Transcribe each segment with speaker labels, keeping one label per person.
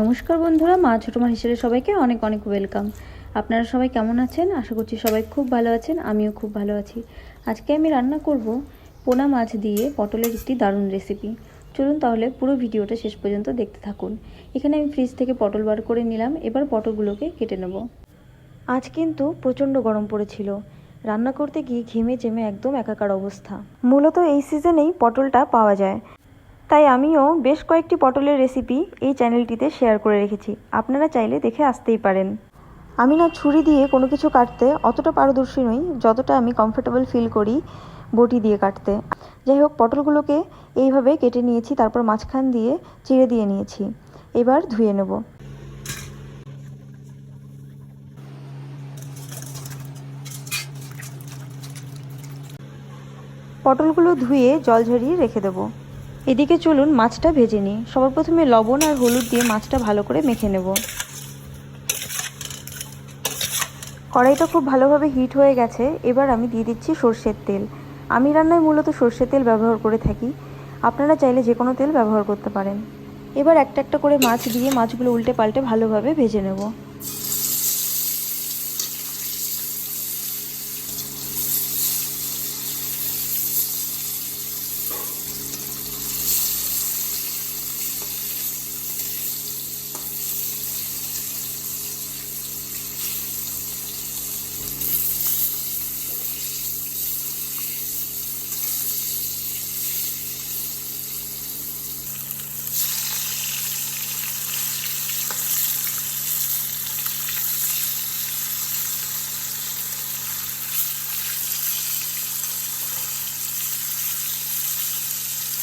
Speaker 1: নমস্কার বন্ধুরা, মা ছোটো মা হিসেবে সবাইকে অনেক অনেক ওয়েলকাম। আপনারা সবাই কেমন আছেন? আশা করছি সবাই খুব ভালো আছেন, আমিও খুব ভালো আছি। আজকে আমি রান্না করব পোনা মাছ দিয়ে পটলের একটি দারুণ রেসিপি চলুন তাহলে পুরো ভিডিওটা শেষ পর্যন্ত দেখতে থাকুন। এখানে আমি ফ্রিজ থেকে পটল বার করে নিলাম, এবার পটলগুলোকে কেটে নেব। আজ কিন্তু প্রচণ্ড গরম পড়েছিল। রান্না করতে গিয়ে ঘেমে জেমে একদম একাকার অবস্থা। মূলত এই সিজনেই পটলটা পাওয়া যায়। তাই আমিও বেশ কয়েকটি পটলের রেসিপি এই চ্যানেলটিতে শেয়ার করে রেখেছি। আপনারা চাইলে দেখে আসতেই পারেন। আমি না ছুরি দিয়ে কোনো কিছু কাটতে অতটা পারদর্শী নই, যতটা আমি কমফোর্টেবল ফিল করি বটি দিয়ে কাটতে। যাই হোক, পটলগুলোকে এইভাবে কেটে নিয়েছি, তারপর মাঝখান দিয়ে চিড়ে দিয়ে নিয়েছি। এবার ধুয়ে নেব। পটলগুলো ধুয়ে জল ঝরিয়ে রেখে দেবো। এদিকে চলুন মাছটা ভেজে নিই। সবার প্রথমে লবণ আর হলুদ দিয়ে মাছটা ভালো করে মেখে নেব। কড়াইটা খুব ভালোভাবে হিট হয়ে গেছে। এবার আমি দিয়ে দিচ্ছি সর্ষের তেল। আমি রান্নায় মূলত সর্ষের তেল ব্যবহার করে থাকি। আপনারা চাইলে যে কোনো তেল ব্যবহার করতে পারেন। এবার একটা একটা করে মাছ দিয়ে মাছগুলো উল্টে পাল্টে ভালোভাবে ভেজে নেব।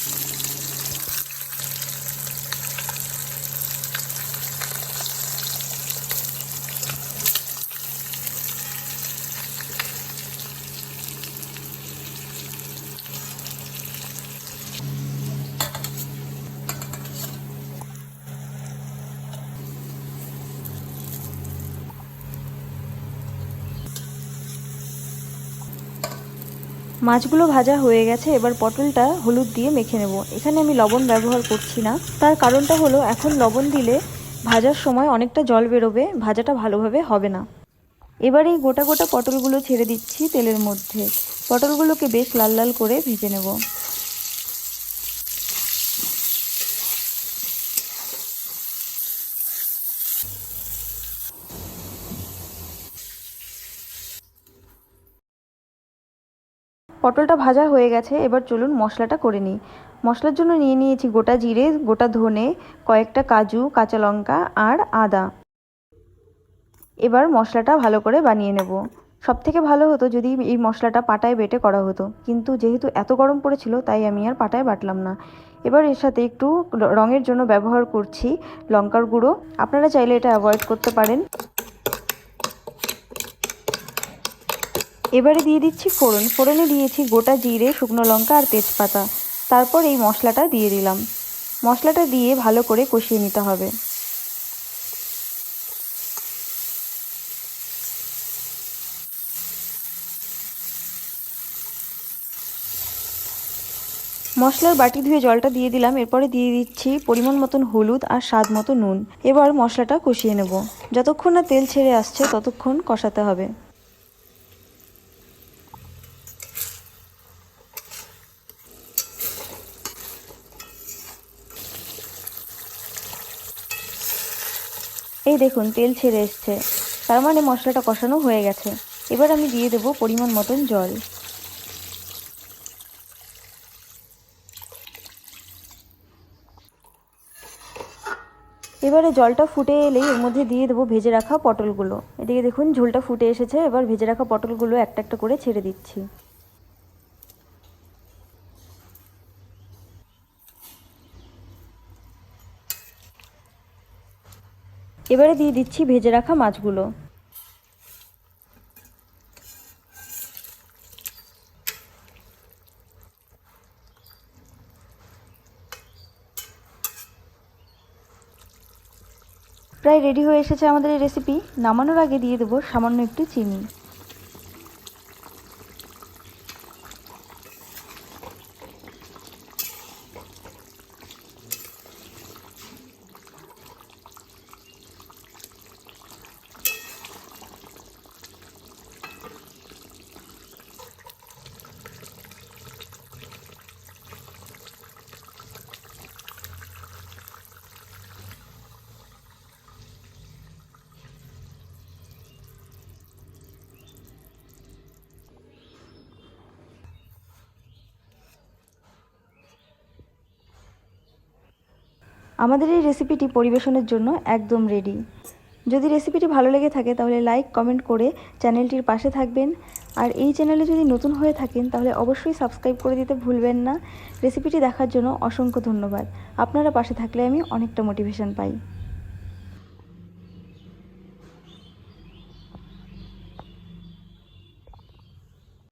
Speaker 1: you মাছগুলো ভাজা হয়ে গেছে, এবার পটলটা হলুদ দিয়ে মেখে নেব। এখানে আমি লবণ ব্যবহার করছি না। তার কারণটা হলো, এখন লবণ দিলে ভাজার সময় অনেকটা জল বেরোবে, ভাজাটা ভালোভাবে হবে না। এবার এই গোটা গোটা পটলগুলো ছেড়ে দিচ্ছি তেলের মধ্যে। পটলগুলোকে বেশ লাল লাল করে ভেজে নেব। পটলটা ভাজা হয়ে গেছে, এবার চলুন মশলাটা করে নিই। মশলার জন্য নিয়ে নিয়েছি গোটা জিরে, গোটা ধনে, কয়েকটা কাজু, কাঁচা লঙ্কা আর আদা। এবার মশলাটা ভালো করে বানিয়ে নেব। সব থেকে ভালো হতো যদি এই মশলাটা পাটায় বেটে করা হতো। কিন্তু যেহেতু এত গরম পড়েছিল, তাই আমি আর পাটায় বাটলাম না। এবার এর সাথে একটু রঙের জন্য ব্যবহার করছি লঙ্কার গুঁড়ো। আপনারা চাইলে এটা অ্যাভয়েড করতে পারেন। এবারে দিয়ে দিচ্ছি ফোড়ন। ফোড়নে দিয়েছি গোটা জিরে, শুকনো লঙ্কা আর তেজপাতা। তারপর এই মশলাটা দিয়ে দিলাম। মশলাটা দিয়ে ভালো করে কষিয়ে নিতে হবে। মশলার বাটি ধুয়ে জলটা দিয়ে দিলাম। এরপরে দিয়ে দিচ্ছি পরিমাণ মতন হলুদ আর স্বাদ মতো নুন। এবার মশলাটা কষিয়ে নেব। যতক্ষণ না তেল ছেড়ে আসছে, ততক্ষণ কষাতে হবে। এই দেখুন, তেল ছেড়ে এসছে। তার মানে মশলাটা কষানো হয়ে গেছে। এবার আমি দিয়ে দেবো পরিমাণ মতন জল। এবারে জলটা ফুটে এলেই এর মধ্যে দিয়ে দেবো ভেজে রাখা পটলগুলো। এদিকে দেখুন, ঝোলটা ফুটে এসেছে। এবার ভেজে রাখা পটলগুলো একটা একটা করে ছেড়ে দিচ্ছি। এবারে দিয়ে দিচ্ছি ভেজে রাখা মাছগুলো। প্রায় রেডি হয়ে এসেছে আমাদের এই রেসিপি নামানোর আগে দিয়ে দেবো সামান্য একটু চিনি। আমাদের এই রেসিপিটি পরিবেশনের জন্য একদম রেডি যদি রেসিপিটি ভালো লেগে থাকে, তাহলে লাইক কমেন্ট করে চ্যানেলটির পাশে থাকবেন। আর এই চ্যানেলে যদি নতুন হয়ে থাকেন, তাহলে অবশ্যই সাবস্ক্রাইব করে দিতে ভুলবেন না। রেসিপিটি দেখার জন্য অসংখ্য ধন্যবাদ। আপনারা পাশে থাকলে আমি অনেকটা মোটিভেশন পাই।